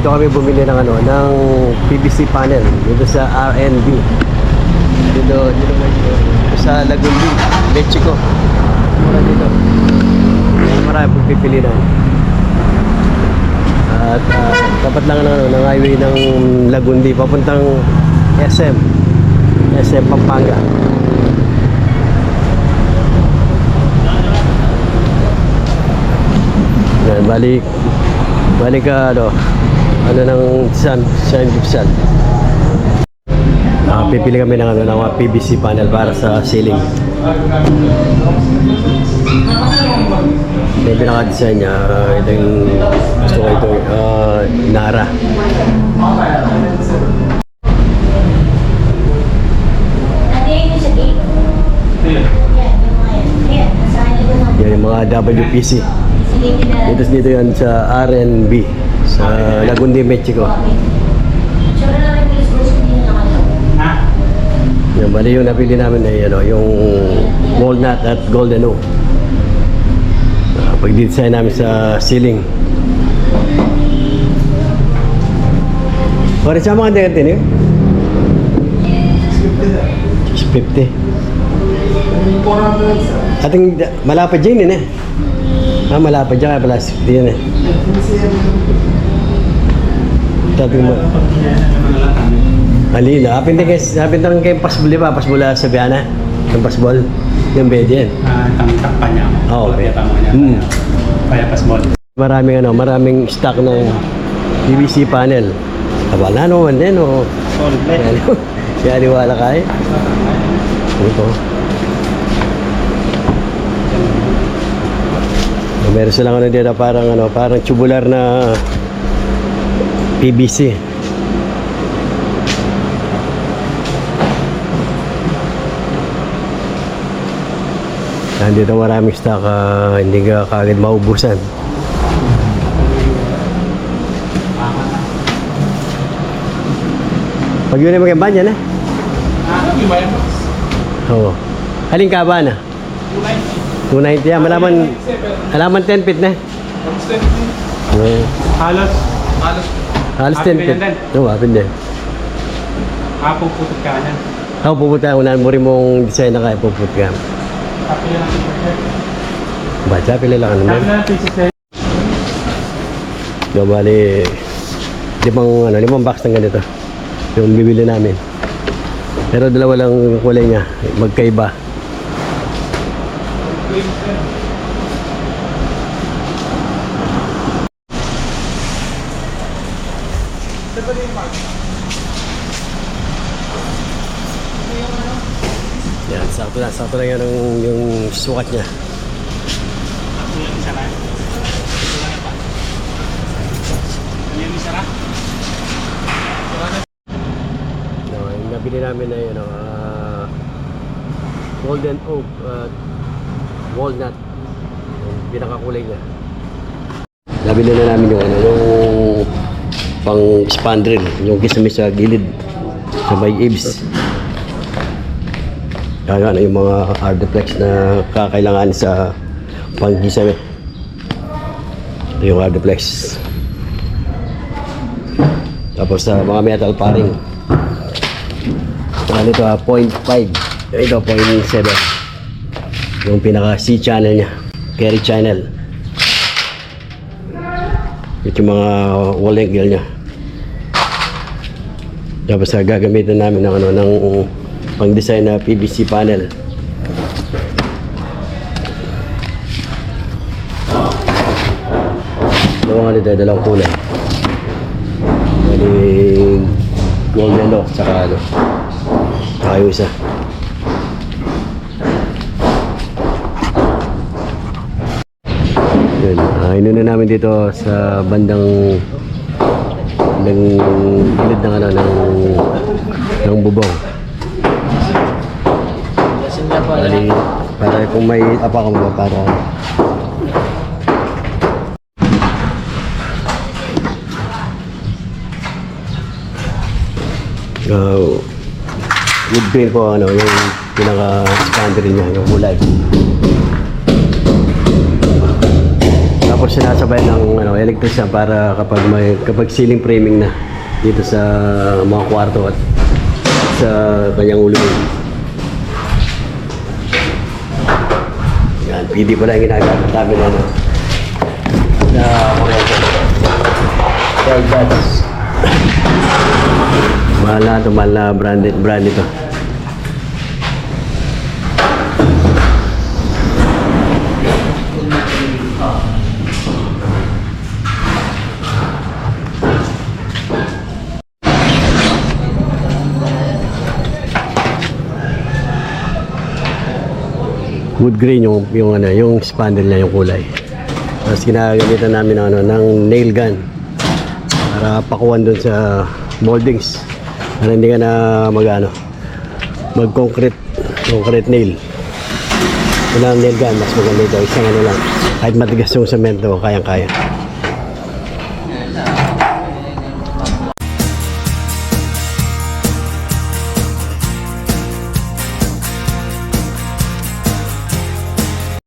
Dito kami bumili ng ano, ng PVC panel dito sa RNB. Dito, dito, dito sa Lagundi, Mexico. Mura dito. Marami pagpipilinan. At ah, tapat lang ng, ano, ng highway ng Lagundi papuntang SM. SM Pampanga. Yan, balik balik ka ano ano ng sun sun sun Ah, pipili kami ng ano ng PVC panel para sa ceiling. May pinaka-design niya. ah, ito yung gusto ko ito. ah, Nara. Yan, yung mga WPC. Dito dito yan sa RNB sa Lagundi, Mexico. Tsura lang yung bali yung napili namin ay ano, yung walnut at golden oak. Uh, pag-design namin sa ceiling. Pare sama ka din yun? 650. Ating malapad dyan yun eh. Ah, malapad dyan kaya pala 60 yan eh. Tating mo. Halina, apin din kay apin din kay pasbol di ba? Pasbol sa Biana. Yung pasbol. Yung bed yan. Ah, tangtak pa niya. Oo, okay. Tama niya. Hmm. Kaya pasbol. Maraming ano, maraming stock ng PVC panel. Wala naman din, o. Solid Kaya kaya niwala ka eh. Ito. Meron silang ano dito parang ano, parang tubular na PVC. Nandito maraming stock, ah, hindi ka kagad maubusan. Pag yun ay magandang yan eh. Ano, di ba yan? Oo. Haling ka ba na? 290 yan. Malaman, alaman 10 feet na. Oo. Halos. Halos. Halos Happy 10 feet. Oo, hapin din. Hapo putot ka niyan. Ako pupunta, unahan mo rin mong design na kaya pupunta ka. Ba, sabi lang ano Sabi naman. na. So, bali, limang, ano, limang box ng ganito. Yung bibili namin. Pero dalawa lang kulay niya. Magkaiba. Yan, sakto na. Sakto lang yan yung, yung sukat niya. Na. Ano na? No, nabili namin ay ano, ah, golden oak at walnut. Yung pinakakulay niya. Nabili na namin yung ano, yung pang spandrel, yung kisame sa gilid sa may ibs. Kaya ano yung mga Ardeplex na kakailangan sa pang kisame. Ito yung Ardeplex. Tapos sa mga metal paring. Ito, ah, 0.5. Ito, 0.7. Yung pinaka C channel niya. Carry channel. Ito yung mga wall angle niya. Tapos ah, gagamitan namin ng ano ng pang design na PVC panel. Dalawang ano ito, dalawang kulay. Bali, golden oak, tsaka ano, yung isa. Yun, uh, inuna namin dito sa bandang bandang gilid ng ano, ng, ng bubong. Bali, para kung may apa ka mo, para uh, wood grain ko ano yung pinaka standard niya yung kulay tapos sinasabay ng ano, electrician para kapag may kapag ceiling framing na dito sa mga kwarto at sa kanyang ulo. Yan, PD pala yung ginagamit namin na ano. Na kuryente. Well, that's mahal na ito, mahal na brand, brand ito. Wood grain yung yung ano yung spandrel niya yung kulay. Tapos ginagamitan namin ng, ano, ng nail gun para pakuan dun sa moldings. Para hindi ka na mag ano mag concrete concrete nail wala nail gun. Mas maganda ito. Isang ano lang. Kahit matigas yung semento kayang kaya